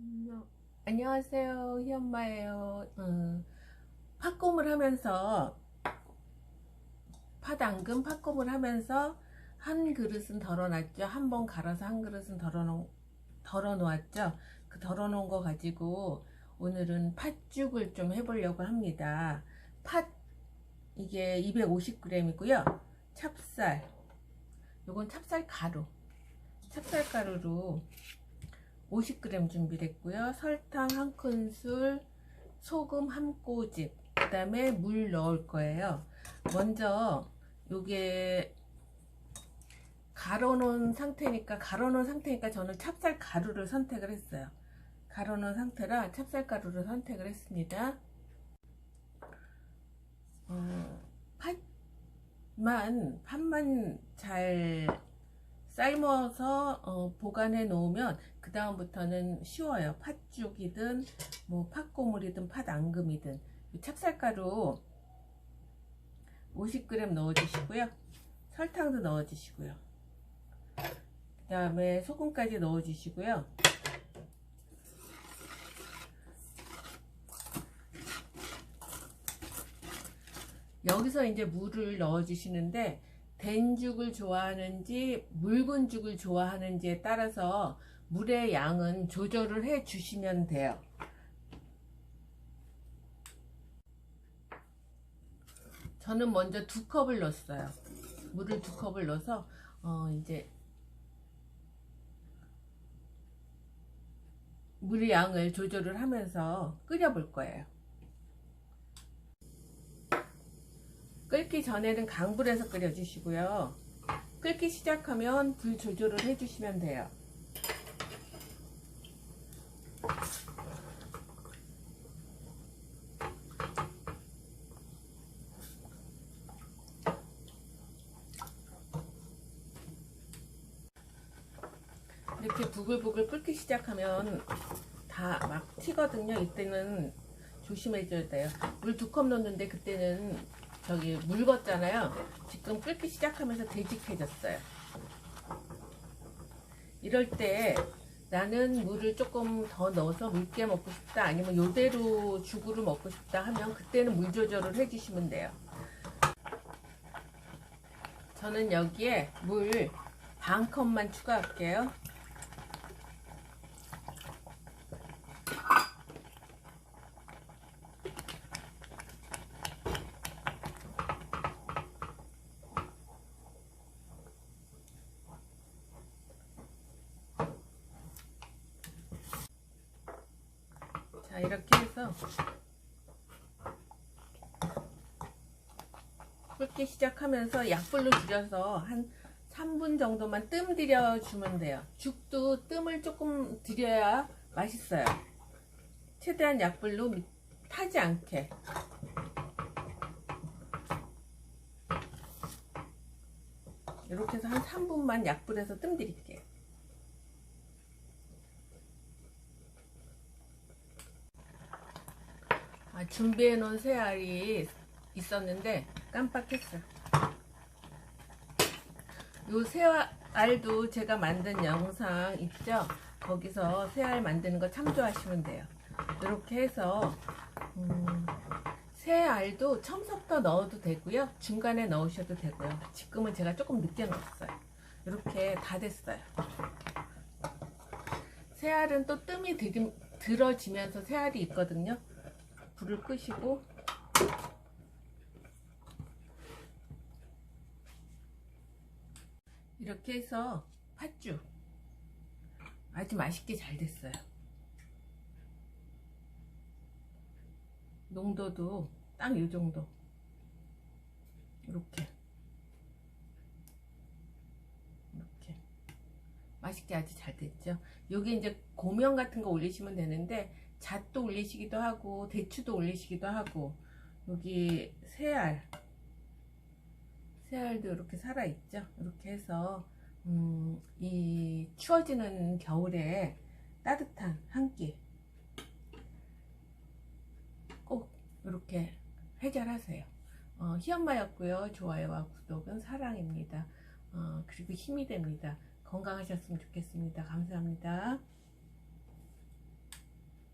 음, 안녕하세요. 희엄마예요. 음, 팥꿈을 하면서 팥앙금 팥꿈을 하면서 한 그릇은 덜어놨죠. 한 번 갈아서 한 그릇은 덜어놓, 덜어놓았죠. 그 덜어놓은 거 가지고 오늘은 팥죽을 좀 해보려고 합니다. 팥 이게 250g이고요. 찹쌀 요건 찹쌀 가루 찹쌀 가루로 50g 준비됐고요. 설탕 한 큰술, 소금 한 꼬집, 그 다음에 물 넣을 거예요. 먼저 요게 갈아놓은 상태니까 갈아놓은 상태니까 저는 찹쌀 가루를 선택을 했어요. 갈아놓은 상태라 찹쌀 가루를 선택을 했습니다. 어, 팥만 팥만 잘 삶아서 어, 보관해 놓으면 그 다음부터는 쉬워요. 팥죽이든 뭐 팥고물이든 팥앙금이든 찹쌀가루 50g 넣어 주시고요. 설탕도 넣어 주시고요. 그 다음에 소금까지 넣어 주시고요. 여기서 이제 물을 넣어 주시는데 된 죽을 좋아하는지 묽은 죽을 좋아하는지에 따라서 물의 양은 조절을 해 주시면 돼요. 저는 먼저 두 컵을 넣었어요. 물을 두 컵을 넣어서 어 이제 물의 양을 조절을 하면서 끓여 볼 거예요. 끓기 전에는 강불에서 끓여주시고요. 끓기 시작하면 불 조절을 해주시면 돼요. 이렇게 부글부글 끓기 시작하면 다 막 튀거든요. 이때는 조심해줘야 돼요. 물 두 컵 넣었는데 그때는 저기 묽었잖아요. 지금 끓기 시작하면서 되직해졌어요. 이럴 때 나는 물을 조금 더 넣어서 묽게 먹고 싶다 아니면 요대로 죽으로 먹고 싶다 하면 그때는 물 조절을 해주시면 돼요. 저는 여기에 물 반 컵만 추가할게요. 이렇게 해서 끓기 시작하면서 약불로 줄여서 한 3분 정도만 뜸 들여 주면 돼요. 죽도 뜸을 조금 들여야 맛있어요. 최대한 약불로 미- 타지 않게. 이렇게 해서 한 3분만 약불에서 뜸 들일게요 아, 준비해 놓은 새알이 있었는데 깜빡했어요. 요 새알도 제가 만든 영상 있죠? 거기서 새알 만드는 거 참조하시면 돼요. 이렇게 해서 음, 새알도 처음부터 넣어도 되고요. 중간에 넣으셔도 되고요. 지금은 제가 조금 늦게 넣었어요. 이렇게 다 됐어요. 새알은 또 뜸이 들, 들어지면서 새알이 있거든요. 불을 끄시고. 이렇게 해서 팥죽. 아주 맛있게 잘 됐어요. 농도도 딱이 정도. 이렇게. 이렇게. 맛있게 아주 잘 됐죠. 여기 이제 고명 같은 거 올리시면 되는데 잣도 올리시기도 하고 대추도 올리시기도 하고 여기 새알 새알도 이렇게 살아있죠? 이렇게 해서 음, 이 추워지는 겨울에 따뜻한 한 끼 꼭 이렇게 해결하세요. 어, 희엄마였고요. 좋아요와 구독은 사랑입니다. 어, 그리고 힘이 됩니다. 건강하셨으면 좋겠습니다. 감사합니다